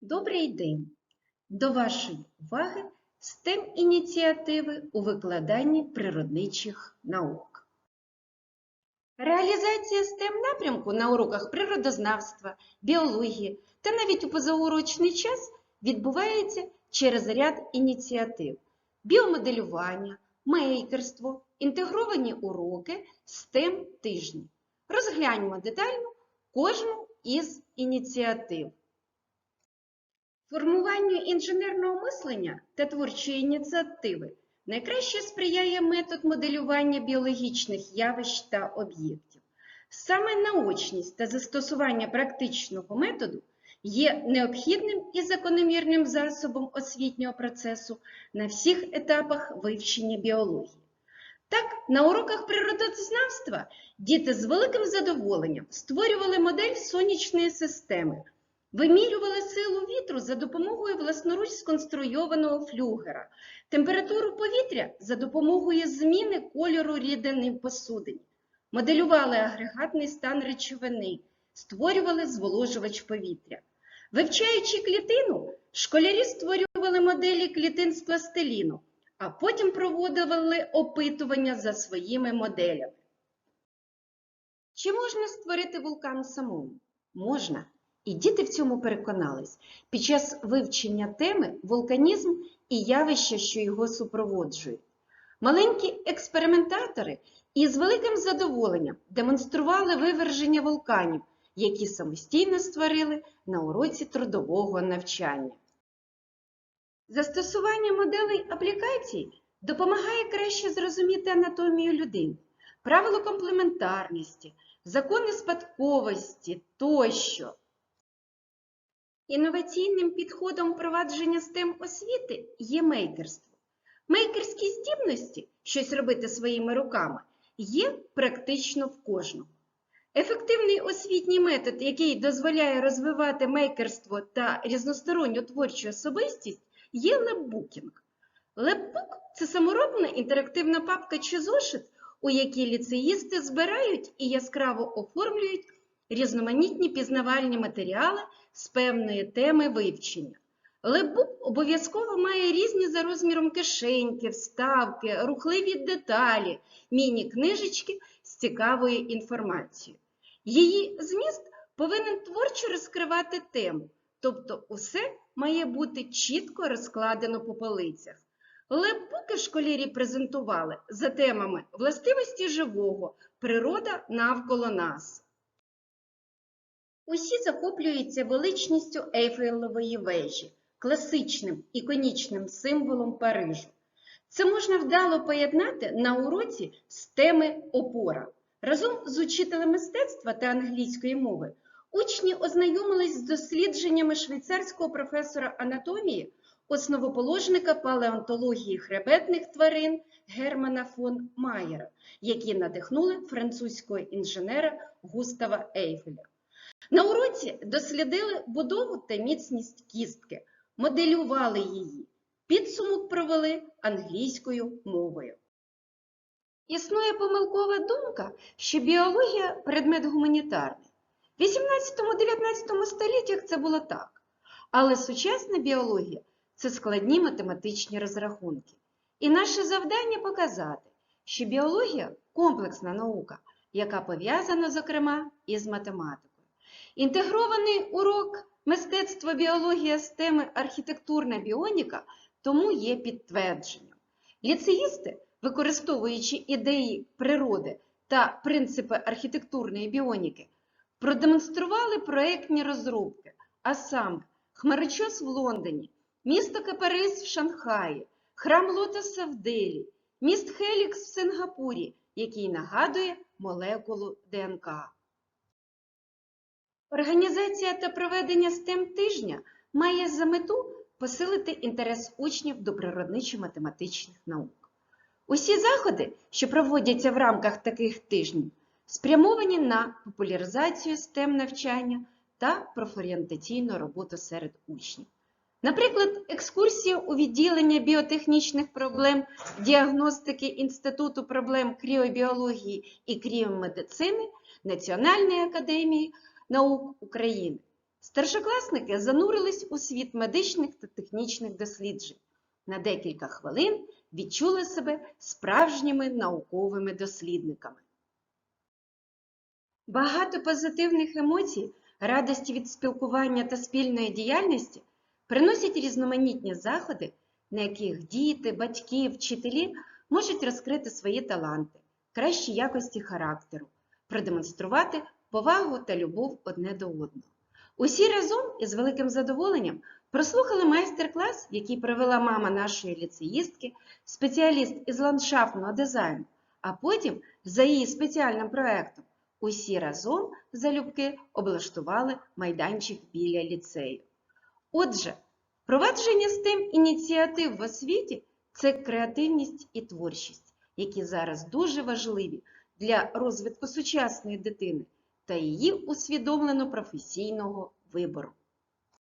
Добрий день! До вашої уваги STEM ініціативи у викладанні природничих наук. Реалізація STEM напрямку на уроках природознавства, біології та навіть у позаурочний час відбувається через ряд ініціатив: біомоделювання, мейкерство, інтегровані уроки, STEM тижні. Розгляньмо детально кожну із ініціатив. Формуванню інженерного мислення та творчої ініціативи найкраще сприяє метод моделювання біологічних явищ та об'єктів. Саме наочність та застосування практичного методу є необхідним і закономірним засобом освітнього процесу на всіх етапах вивчення біології. Так, на уроках природознавства діти з великим задоволенням створювали модель сонячної системи, вимірювали силу вітру за допомогою власноруч сконструйованого флюгера, температуру повітря за допомогою зміни кольору рідини в посудині, моделювали агрегатний стан речовини, створювали зволожувач повітря. Вивчаючи клітину, школярі створювали моделі клітин з пластиліну, а потім проводили опитування за своїми моделями. Чи можна створити вулкан самому? Можна. І діти в цьому переконались під час вивчення теми вулканізм і явища, що його супроводжують. Маленькі експериментатори із великим задоволенням демонстрували виверження вулканів, які самостійно створили на уроці трудового навчання. Застосування моделей аплікацій допомагає краще зрозуміти анатомію людини, правила комплементарності, закони спадковості тощо. Інноваційним підходом впровадження STEM освіти є мейкерство. Мейкерські здібності, щось робити своїми руками, є практично в кожному. Ефективний освітній метод, який дозволяє розвивати мейкерство та різносторонню творчу особистість, є лепбукінг. Лепбук – це саморобна інтерактивна папка чи зошит, у якій ліцеїсти збирають і яскраво оформлюють різноманітні пізнавальні матеріали з певної теми вивчення. Лепбук обов'язково має різні за розміром кишеньки, вставки, рухливі деталі, міні-книжечки з цікавою інформацією. Її зміст повинен творчо розкривати тему, тобто усе має бути чітко розкладено по полицях. Лепбуки школярі презентували за темами властивості живого, природа навколо нас. Усі захоплюються величністю Ейфелевої вежі, класичним іконічним символом Парижу. Це можна вдало поєднати на уроці з теми опора. Разом з учителем мистецтва та англійської мови учні ознайомились з дослідженнями швейцарського професора анатомії, основоположника палеонтології хребетних тварин Германа фон Майера, які надихнули французького інженера Густава Ейфеля. На уроці дослідили будову та міцність кістки, моделювали її, підсумок провели англійською мовою. Існує помилкова думка, що біологія предмет гуманітарний. В 18-19 століттях це було так. Але сучасна біологія це складні математичні розрахунки. І наше завдання показати, що біологія комплексна наука, яка пов'язана, зокрема, із математикою. Інтегрований урок мистецтва біологія з теми архітектурна біоніка тому є підтвердженням. Ліцеїсти, використовуючи ідеї природи та принципи архітектурної біоніки, продемонстрували проєктні розробки, а саме Хмарочос в Лондоні, місто Капарис в Шанхаї, храм Лотоса в Делі, міст Хелікс в Сингапурі, який нагадує молекулу ДНК. Організація та проведення STEM тижня має за мету посилити інтерес учнів до природничо-математичних наук. Усі заходи, що проводяться в рамках таких тижнів, спрямовані на популяризацію STEM навчання та профорієнтаційну роботу серед учнів. Наприклад, екскурсія у відділення біотехнічних проблем діагностики Інституту проблем кріобіології і кріомедицини Національної академії наук України, Старшокласники занурились у світ медичних та технічних досліджень. На декілька хвилин відчули себе справжніми науковими дослідниками. Багато позитивних емоцій, радості від спілкування та спільної діяльності приносять різноманітні заходи, на яких діти, батьки, вчителі можуть розкрити свої таланти, кращі якості характеру, продемонструвати повагу та любов одне до одного. Усі разом із великим задоволенням прослухали майстер-клас, який провела мама нашої ліцеїстки, спеціаліст із ландшафтного дизайну, а потім за її спеціальним проектом усі разом залюбки облаштували майданчик біля ліцею. Отже, впровадження STEM ініціатив в освіті це креативність і творчість, які зараз дуже важливі для розвитку сучасної дитини та її усвідомлено професійного вибору.